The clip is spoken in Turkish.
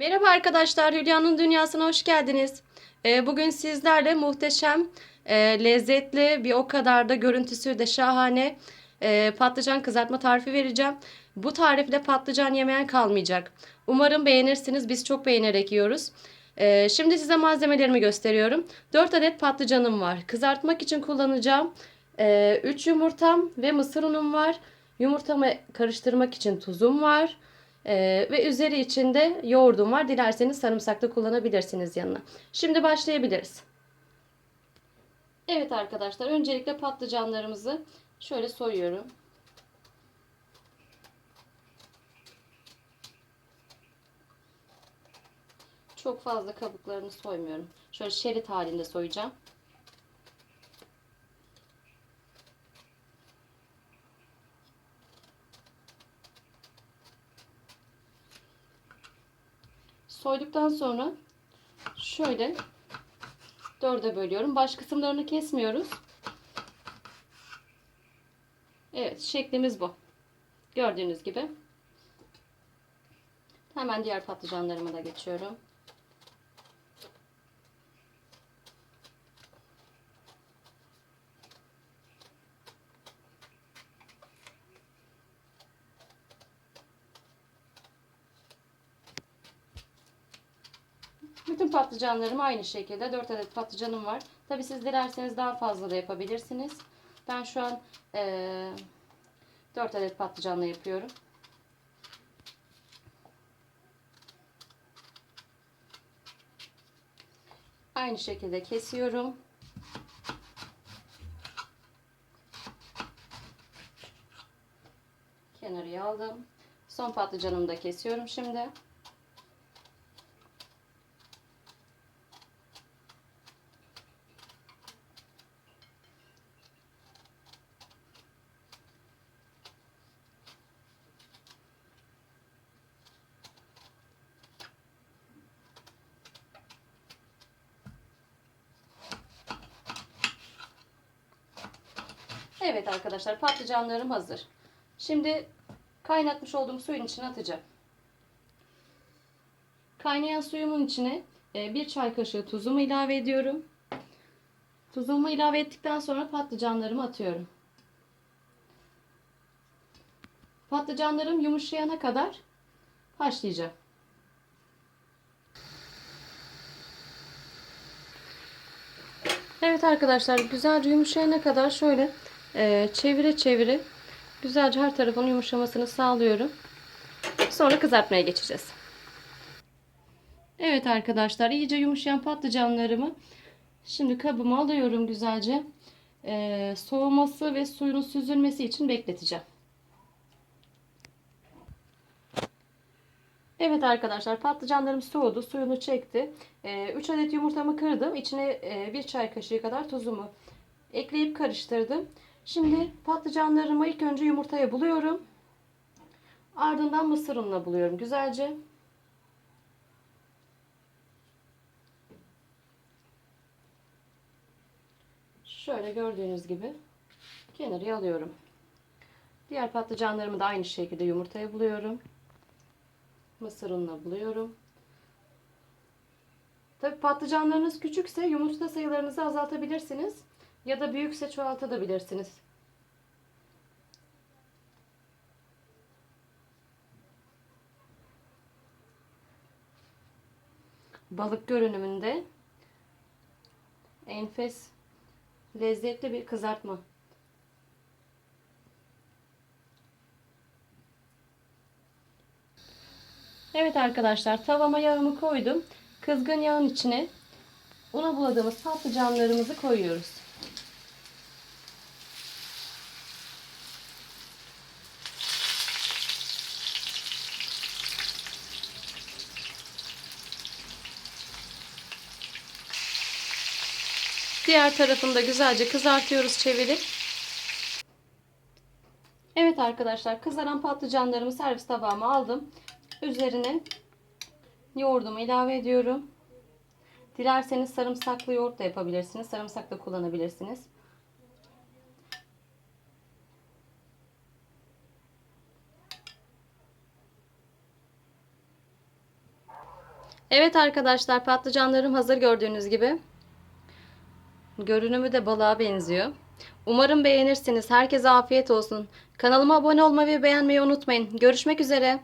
Merhaba arkadaşlar, Hülya'nın Dünyası'na hoş geldiniz. Ee, bugün sizlerle muhteşem, e, lezzetli, bir o kadar da görüntüsü de şahane e, patlıcan kızartma tarifi vereceğim. Bu tarifle patlıcan yemeyen kalmayacak. Umarım beğenirsiniz, biz çok beğenerek yiyoruz. Ee, şimdi size malzemelerimi gösteriyorum. 4 adet patlıcanım var. Kızartmak için kullanacağım 3 yumurtam ve mısır unum var. Yumurtamı karıştırmak için tuzum var. Ee, ve üzeri içinde yoğurdum var. Dilerseniz sarımsak da kullanabilirsiniz yanına. Şimdi başlayabiliriz. Evet arkadaşlar öncelikle patlıcanlarımızı şöyle soyuyorum. Çok fazla kabuklarını soymuyorum. Şöyle şerit halinde soyacağım. Soyduktan sonra şöyle dörde bölüyorum. Baş kısımlarını kesmiyoruz. Evet şeklimiz bu. Gördüğünüz gibi. Hemen diğer patlıcanlarıma da geçiyorum. Bütün patlıcanlarım aynı şekilde 4 adet patlıcanım var. Tabi siz dilerseniz daha fazla da yapabilirsiniz. Ben şu an e, 4 adet patlıcanla yapıyorum. Aynı şekilde kesiyorum. Kenarıya aldım. Son patlıcanımı da kesiyorum şimdi. Evet arkadaşlar patlıcanlarım hazır. Şimdi kaynatmış olduğum suyun içine atacağım. Kaynayan suyumun içine e, bir çay kaşığı tuzumu ilave ediyorum. Tuzumu ilave ettikten sonra patlıcanlarımı atıyorum. Patlıcanlarım yumuşayana kadar haşlayacağım. Evet arkadaşlar güzelce yumuşayana kadar şöyle çevire çevire güzelce her tarafın yumuşamasını sağlıyorum. Sonra kızartmaya geçeceğiz. Evet arkadaşlar iyice yumuşayan patlıcanlarımı şimdi kabıma alıyorum güzelce. E, soğuması ve suyunun süzülmesi için bekleteceğim. Evet arkadaşlar patlıcanlarım soğudu. Suyunu çekti. 3 adet yumurtamı kırdım. İçine 1 çay kaşığı kadar tuzumu ekleyip karıştırdım. Şimdi patlıcanlarımı ilk önce yumurtaya buluyorum. Ardından mısır ununa buluyorum güzelce. Şöyle gördüğünüz gibi kenarıya alıyorum. Diğer patlıcanlarımı da aynı şekilde yumurtaya buluyorum. Mısır ununa buluyorum. Tabi patlıcanlarınız küçükse yumurta sayılarınızı azaltabilirsiniz. Ya da büyükse çoğaltabilirsiniz. Balık görünümünde enfes lezzetli bir kızartma. Evet arkadaşlar tavama yağımı koydum. Kızgın yağın içine una buladığımız patlıcanlarımızı koyuyoruz. Diğer tarafını da güzelce kızartıyoruz çevirip. Evet arkadaşlar kızaran patlıcanlarımı servis tabağıma aldım. Üzerine yoğurdumu ilave ediyorum. Dilerseniz sarımsaklı yoğurt da yapabilirsiniz. Sarımsak da kullanabilirsiniz. Evet arkadaşlar patlıcanlarım hazır gördüğünüz gibi. Görünümü de balığa benziyor. Umarım beğenirsiniz. Herkese afiyet olsun. Kanalıma abone olmayı ve beğenmeyi unutmayın. Görüşmek üzere.